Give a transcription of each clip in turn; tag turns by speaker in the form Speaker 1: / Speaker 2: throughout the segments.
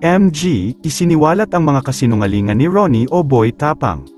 Speaker 1: MG, isiniwalat ang mga kasinungalingan ni Ronnie o Boy Tapang.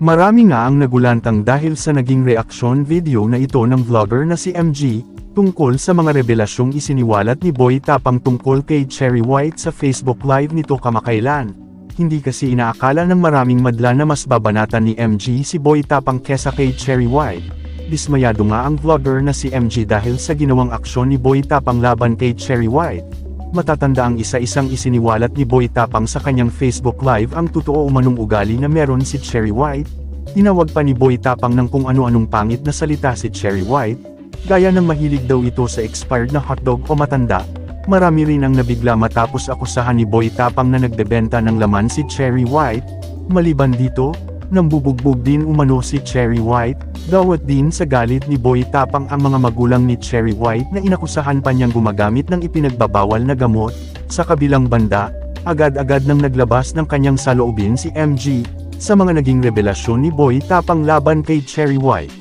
Speaker 2: Marami nga ang nagulantang dahil sa naging reaksyon video na ito ng vlogger na si MG, tungkol sa mga revelasyong isiniwalat ni Boy Tapang tungkol kay Cherry White sa Facebook Live nito kamakailan. Hindi kasi inaakala ng maraming madla na mas babanatan ni MG si Boy Tapang kesa kay Cherry White. Dismayado nga ang vlogger na si MG dahil sa ginawang aksyon ni Boy Tapang laban kay Cherry White. Matatanda ang isa-isang isiniwalat ni Boy Tapang sa kanyang Facebook Live ang totoo umanong ugali na meron si Cherry White. Tinawag pa ni Boy Tapang ng kung ano-anong pangit na salita si Cherry White, gaya ng mahilig daw ito sa expired na hotdog o matanda. Marami rin ang nabigla matapos akusahan ni Boy Tapang na nagbebenta ng laman si Cherry White. Maliban dito, nambubugbog din umano si Cherry White, dawat din sa galit ni Boy Tapang ang mga magulang ni Cherry White na inakusahan pa niyang gumagamit ng ipinagbabawal na gamot. Sa kabilang banda, agad-agad nang naglabas ng kanyang saloobin si MG, sa mga naging revelasyon ni Boy Tapang laban kay Cherry White.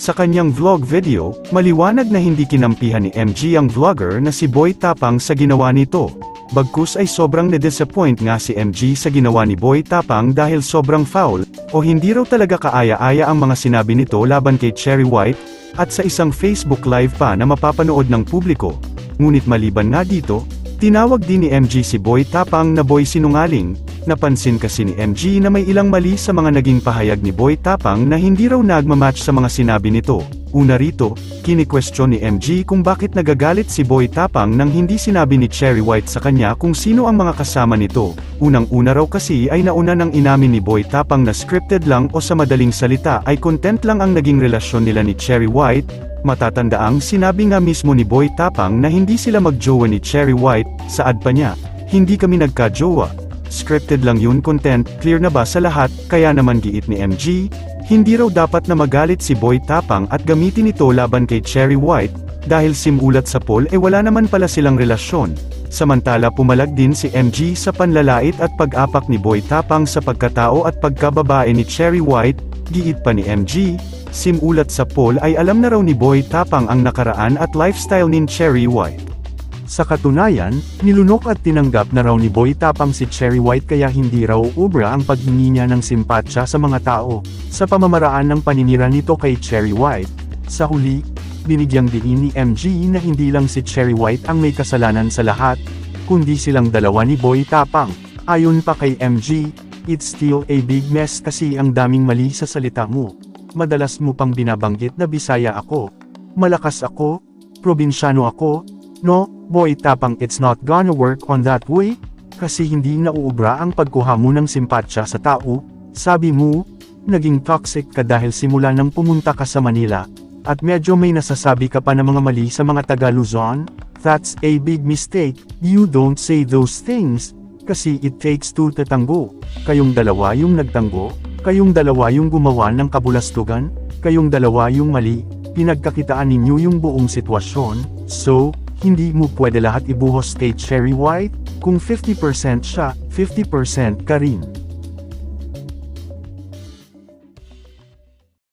Speaker 1: Sa kanyang vlog video, maliwanag na hindi kinampihan ni MG ang vlogger na si Boy Tapang sa ginawa nito. Bagkus ay sobrang na-disappoint nga si MG sa ginawa ni Boy Tapang dahil sobrang foul, o hindi raw talaga kaaya-aya ang mga sinabi nito laban kay Cherry White, at sa isang Facebook live pa na mapapanood ng publiko. Ngunit maliban nga dito, tinawag din ni MG si Boy Tapang na Boy Sinungaling, napansin kasi ni MG na may ilang mali sa mga naging pahayag ni Boy Tapang na hindi raw nagmamatch sa mga sinabi nito. Una rito, kini-question ni MG kung bakit nagagalit si Boy Tapang nang hindi sinabi ni Cherry White sa kanya kung sino ang mga kasama nito. Unang-una raw kasi ay nauna nang inamin ni Boy Tapang na scripted lang o sa madaling salita ay content lang ang naging relasyon nila ni Cherry White, Matatandaang sinabi nga mismo ni Boy Tapang na hindi sila magjowa ni Cherry White, saad pa niya, hindi kami nagka-jowa. Scripted lang yun content, clear na ba sa lahat, kaya naman giit ni MG, hindi raw dapat na magalit si Boy Tapang at gamitin ito laban kay Cherry White, dahil simulat sa poll e wala naman pala silang relasyon. Samantala pumalag din si MG sa panlalait at pag-apak ni Boy Tapang sa pagkatao at pagkababae ni Cherry White, giit pa ni MG, simulat sa poll ay alam na raw ni Boy Tapang ang nakaraan at lifestyle ni Cherry White.
Speaker 2: Sa katunayan, nilunok at tinanggap na raw ni Boy Tapang si Cherry White kaya hindi raw ubra ang paghingi niya ng simpatsya sa mga tao, sa pamamaraan ng paninira nito kay Cherry White. Sa huli, binigyang diin ni MG na hindi lang si Cherry White ang may kasalanan sa lahat, kundi silang dalawa ni Boy Tapang. Ayon pa kay MG, it's still a big mess kasi ang daming mali sa salita mo. Madalas mo pang binabanggit na Bisaya ako, malakas ako, probinsyano ako, no, Boy Tapang it's not gonna work on that way, kasi hindi nauubra ang pagkuha mo ng simpatsya sa tao, sabi mo, naging toxic ka dahil simula nang pumunta ka sa Manila, at medyo may nasasabi ka pa ng mga mali sa mga taga Luzon, that's a big mistake, you don't say those things, kasi it takes two to tango, kayong dalawa yung nagtango, kayong dalawa yung gumawa ng kabulastugan, kayong dalawa yung mali, pinagkakitaan ninyo yung buong sitwasyon, so, hindi mo pwede lahat ibuhos kay Cherry White, kung 50% siya, 50% ka rin.